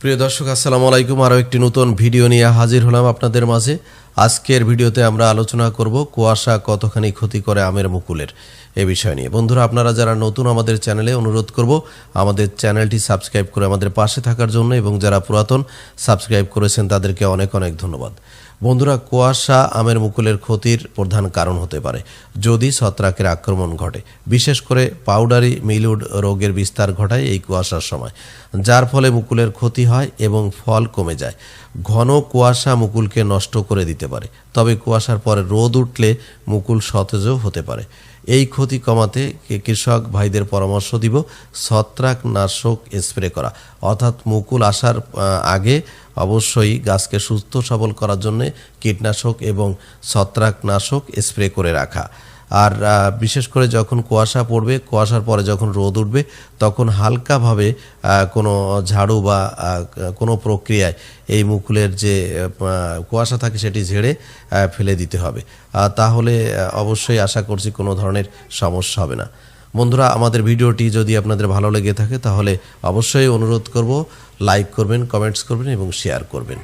প্রিয় দর্শক, আসসালামু আলাইকুম। আরও একটি নতুন ভিডিও নিয়ে হাজির হলাম আপনাদের মাঝে। আজকের ভিডিওতে আমরা আলোচনা করব কুয়াশা কতখানি ক্ষতি করে আমের মুকুলের এ বিষয় নিয়ে। বন্ধুরা, আপনারা যারা নতুন আমাদের চ্যানেলে অনুরোধ করব, আমাদের চ্যানেলটি সাবস্ক্রাইব করে আমাদের পাশে থাকার জন্য এবং যারা পুরাতন সাবস্ক্রাইব করেছেন তাদেরকে অনেক অনেক ধন্যবাদ। বন্ধুরা, কুয়াশা আমের মুকুলের ক্ষতির প্রধান কারণ হতে পারে, যদি ছত্রাকের আক্রমণ ঘটে। বিশেষ করে পাউডারি মিলুড রোগের বিস্তার ঘটায় এই কুয়াশার সময়, যার ফলে মুকুলের ক্ষতি হয় এবং ফল কমে যায়। ঘন কুয়াশা মুকুলকে নষ্ট করে দিতে পারে, তবে কুয়াশার পরে রোদ উঠলে মুকুল সতেজও হতে পারে। এই ক্ষতি কমাতে কৃষক ভাইদের পরামর্শ দিব, ছত্রাক নাশক স্প্রে করা। অর্থাৎ মুকুল আসার আগে অবশ্যই গাছকে সুস্থ সবল করার জন্যে কীটনাশক এবং ছত্রাকনাশক স্প্রে করে রাখা। আর বিশেষ করে যখন কুয়াশা পড়বে, কুয়াশার পরে যখন রোদ উঠবে, তখন হালকাভাবে কোনো ঝাড়ু বা কোনো প্রক্রিয়ায় এই মুকুলের যে কুয়াশা থাকে সেটি ঝেড়ে ফেলে দিতে হবে। তাহলে অবশ্যই আশা করছি কোনো ধরনের সমস্যা হবে না। বন্ধুরা, আমাদের ভিডিওটি যদি আপনাদের ভালো লেগে থাকে, তাহলে অবশ্যই অনুরোধ করব, লাইক করবেন, কমেন্টস করবেন এবং শেয়ার করবেন।